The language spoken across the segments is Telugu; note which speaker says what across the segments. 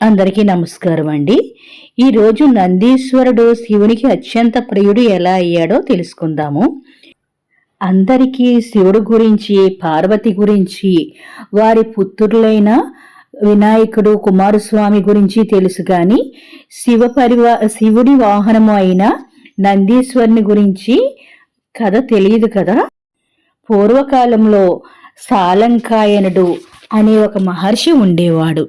Speaker 1: అందరికీ నమస్కారం అండి. ఈరోజు నందీశ్వరుడు శివునికి అత్యంత ప్రియుడు ఎలా అయ్యాడో తెలుసుకుందాము. అందరికీ శివుడు గురించి పార్వతి గురించి వారి పుత్రులైన వినాయకుడు కుమారస్వామి గురించి తెలుసు కానీ శివ పరివా శివుడి వాహనము అయిన నందీశ్వరుని గురించి కథ తెలియదు కదా. పూర్వకాలంలో సాలంకాయనుడు అనే ఒక మహర్షి ఉండేవాడు.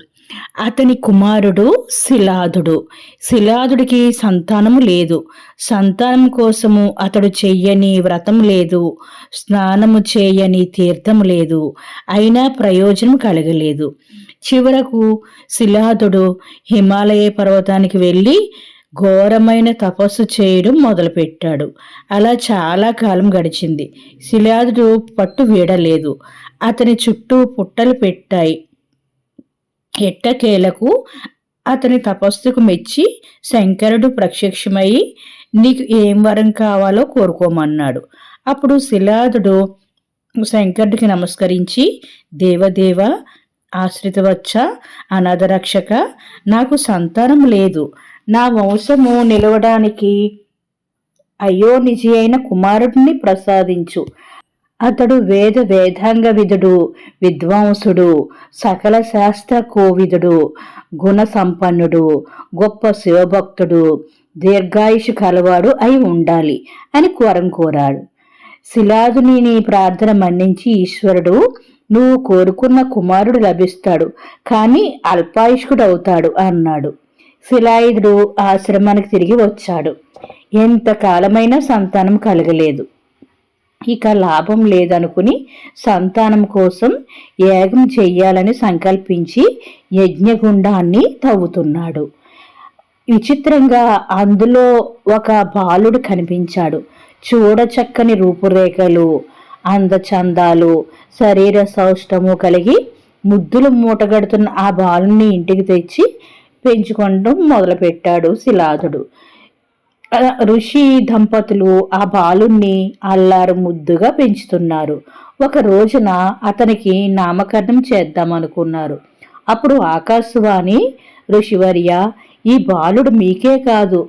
Speaker 1: అతని కుమారుడు శిలాదుడు. శిలాదుడికి సంతానము లేదు. సంతానం కోసము అతడు చెయ్యని వ్రతం లేదు. స్నానము చేయని తీర్థం లేదు. అయినా ప్రయోజనం కలగలేదు. చివరకు శిలాదుడు హిమాలయ పర్వతానికి వెళ్ళి ఘోరమైన తపస్సు చేయడం మొదలుపెట్టాడు. అలా చాలా కాలం గడిచింది. శిలాదుడు పట్టు వీడలేదు. అతని చుట్టూ పుట్టలు పెట్టాయి. ఎట్టకేలకు అతని తపస్సుకు మెచ్చి శంకరుడు ప్రత్యక్షమై నీకు ఏం వరం కావాలో కోరుకోమన్నాడు అప్పుడు శిలాదుడు శంకరుడికి నమస్కరించి దేవదేవ ఆశ్రితవచ్చ అనాథరక్షక నాకు సంతానం లేదు. నా వంశము నిలవడానికి అయ్యో అయిన కుమారుడిని ప్రసాదించు. అతడు వేద వేదాంగ విధుడు విద్వాంసుడు సకల శాస్త్ర కోవిదుడు గుణ సంపన్నుడు గొప్ప శివభక్తుడు దీర్ఘాయుషు కలవాడు అయి ఉండాలి అని కోరం కోరాడు. శిలాదుని నీ ప్రార్థన మన్నించి ఈశ్వరుడు నువ్వు కోరుకున్న కుమారుడు లభిస్తాడు కానీ అల్పాయుష్కుడు అవుతాడు అన్నాడు. శిలాయుధుడు ఆశ్రమానికి తిరిగి వచ్చాడు. ఎంతకాలమైనా సంతానం కలగలేదు. ఇక లాభం లేదనుకుని సంతానం కోసం యాగం చెయ్యాలని సంకల్పించి యజ్ఞగుండాన్ని తవ్వుతున్నాడు. విచిత్రంగా అందులో ఒక బాలుడు కనిపించాడు. చూడచక్కని రూపురేఖలు అందచందాలు శరీర సౌష్టము కలిగి ముద్దులు మూటగడుతున్న ఆ బాలుని ఇంటికి తెచ్చి పెంచుకోవడం మొదలుపెట్టాడు శిలాదుడు. ఋషి దంపతులు ఆ బాలుణ్ణి అల్లారు ముద్దుగా పెంచుతున్నారు. ఒక రోజున అతనికి నామకరణం చేద్దామనుకున్నారు అప్పుడు ఆకాశవాణి ఋషివర్య ఈ బాలుడు మీకే కాదు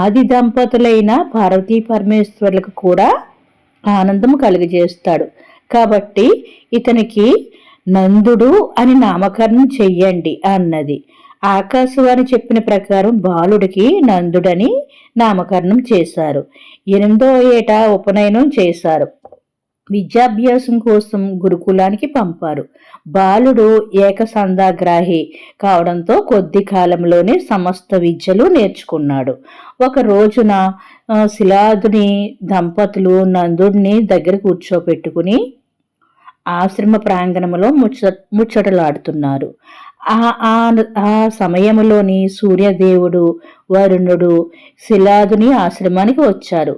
Speaker 1: ఆది దంపతులైన పార్వతీ పరమేశ్వరులకు కూడా ఆనందం కలిగజేస్తాడు. కాబట్టి ఇతనికి నందుడు అని నామకరణం చెయ్యండి అన్నది. ఆకాశవాణి చెప్పిన ప్రకారం బాలుడికి నందుడని నామకరణం చేశారు. ఎనిమిదో ఏట ఉపనయనం చేశారు. విద్యాభ్యాసం కోసం గురుకులానికి పంపారు. బాలుడు ఏకసందాగ్రాహి కావడంతో కొద్ది కాలంలోనే సమస్త విద్యలు నేర్చుకున్నాడు. ఒక రోజున శిలాదుని దంపతులు నందుడిని దగ్గర కూర్చోపెట్టుకుని ఆశ్రమ ప్రాంగణంలో ముచ్చ ముచ్చటలాడుతున్నారు. ఆ ఆ సమయంలోని సూర్యదేవుడు వరుణుడు శిలాదుని ఆశ్రమానికి వచ్చారు.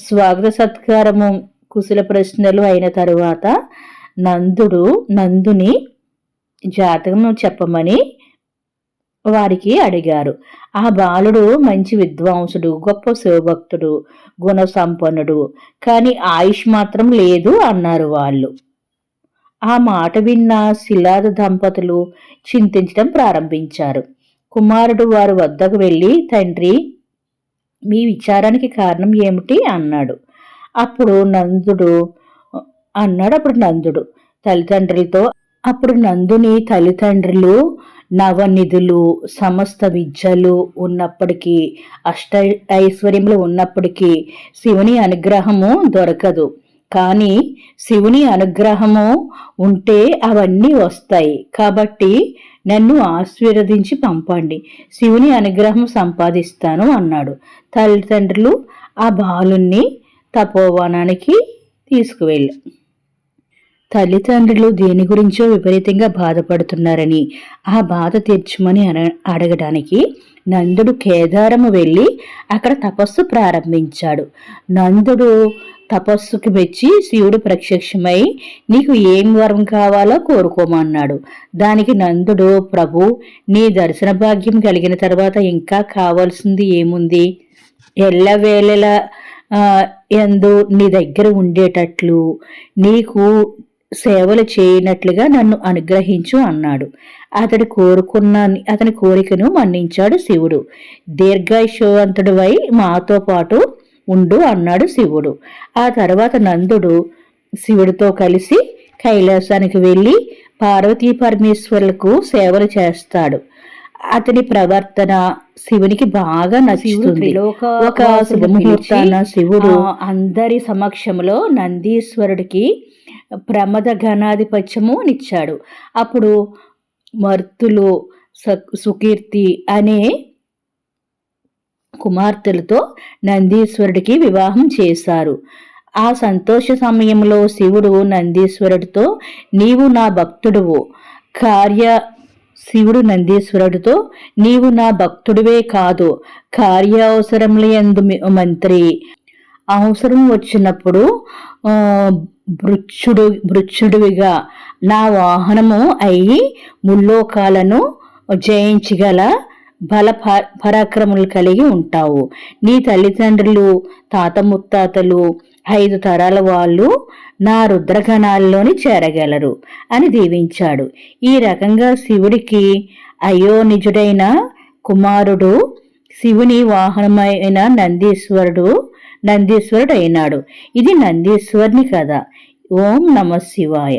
Speaker 1: స్వాగత సత్కారము కుశల ప్రశ్నలు అయిన తరువాత నందుడు నందుని జాతకం చెప్పమని వారికి అడిగారు. ఆ బాలుడు మంచి విద్వాంసుడు గొప్ప శివభక్తుడు గుణ సంపన్నుడు కానీ ఆయుష్ మాత్రం లేదు అన్నారు వాళ్ళు. ఆ మాట విన్న శిలాద దంపతులు చింతించడం ప్రారంభించారు. కుమారుడు వారి వద్దకు వెళ్ళి తండ్రి మీ విచారానికి కారణం ఏమిటి? అన్నాడు. అప్పుడు నందుడు అన్నాడు అప్పుడు నందుడు తల్లిదండ్రులతో అప్పుడు నందుని తల్లిదండ్రులు నవనిధులు సమస్త విద్యలు ఉన్నప్పటికీ అష్ట ఐశ్వర్యములు ఉన్నప్పటికీ శివుని అనుగ్రహము దొరకదు. కానీ శివుని అనుగ్రహము ఉంటే అవన్నీ వస్తాయి. కాబట్టి నన్ను ఆశీర్వదించి పంపండి. శివుని అనుగ్రహం సంపాదిస్తాను అన్నాడు. తల్లిదండ్రులు ఆ బాలుణ్ణి తపోవనానికి తీసుకువెళ్ళి తల్లిదండ్రులు దేని గురించో విపరీతంగా బాధపడుతున్నారని ఆ బాధ తీర్చమని అడగడానికి నందుడు కేదారము వెళ్ళి అక్కడ తపస్సు ప్రారంభించాడు. నందుడు తపస్సుకి మెచ్చి శివుడు ప్రత్యక్షమై నీకు ఏం వరం కావాలో కోరుకోమన్నాడు. దానికి నందుడు ప్రభు నీ దర్శన భాగ్యం కలిగిన తర్వాత ఇంకా కావాల్సింది ఏముంది? ఎల్లవేళల ఎందు నీ దగ్గర ఉండేటట్లు నీకు సేవలు చేయనట్లుగా నన్ను అనుగ్రహించు అన్నాడు. అతడు కోరుకున్న అతని కోరికను మన్నించాడు శివుడు. దీర్ఘాయుషవంతుడివై మాతో పాటు ఉండు అన్నాడు శివుడు. ఆ తర్వాత నందుడు శివుడితో కలిసి కైలాసానికి వెళ్ళి పార్వతీ పరమేశ్వరులకు సేవలు చేస్తాడు. అతని ప్రవర్తన శివునికి బాగా నచ్చుతుంది. ఒక శుభముహూర్తాన శివుడు అందరి సమక్షంలో నందీశ్వరుడికి ప్రమద ఘనాధిపత్యము నిచ్చాడు అప్పుడు మర్తులు సుకీర్తి అనే కుమార్తెలతో నందీశ్వరుడికి వివాహం చేశారు. ఆ సంతోష సమయంలో శివుడు నందీశ్వరుడితో నీవు నా భక్తుడువు. కార్య శివుడు నందీశ్వరుడితో నీవు నా భక్తుడివే కాదు. కార్యావసరములందు మి- మంత్రి. అవసరం వచ్చినప్పుడు భృక్షుడు భృక్షుడివిగా నా వాహనము అయి ముల్లోకాలను జయించగల బల ప- పరాక్రములు కలిగి ఉంటావు. నీ తల్లిదండ్రులు తాత ముత్తాతలు ఐదు తరాల వాళ్ళు నా రుద్రగణాల్లోని చేరగలరు అని దీవించాడు. ఈ రకంగా శివుడికి అయోనిజుడైన కుమారుడు శివుని వాహనమైన నందీశ్వరుడు నందీశ్వరుడు అయినాడు ఇది నందీశ్వరుని కథ. ఓం నమ శివాయ.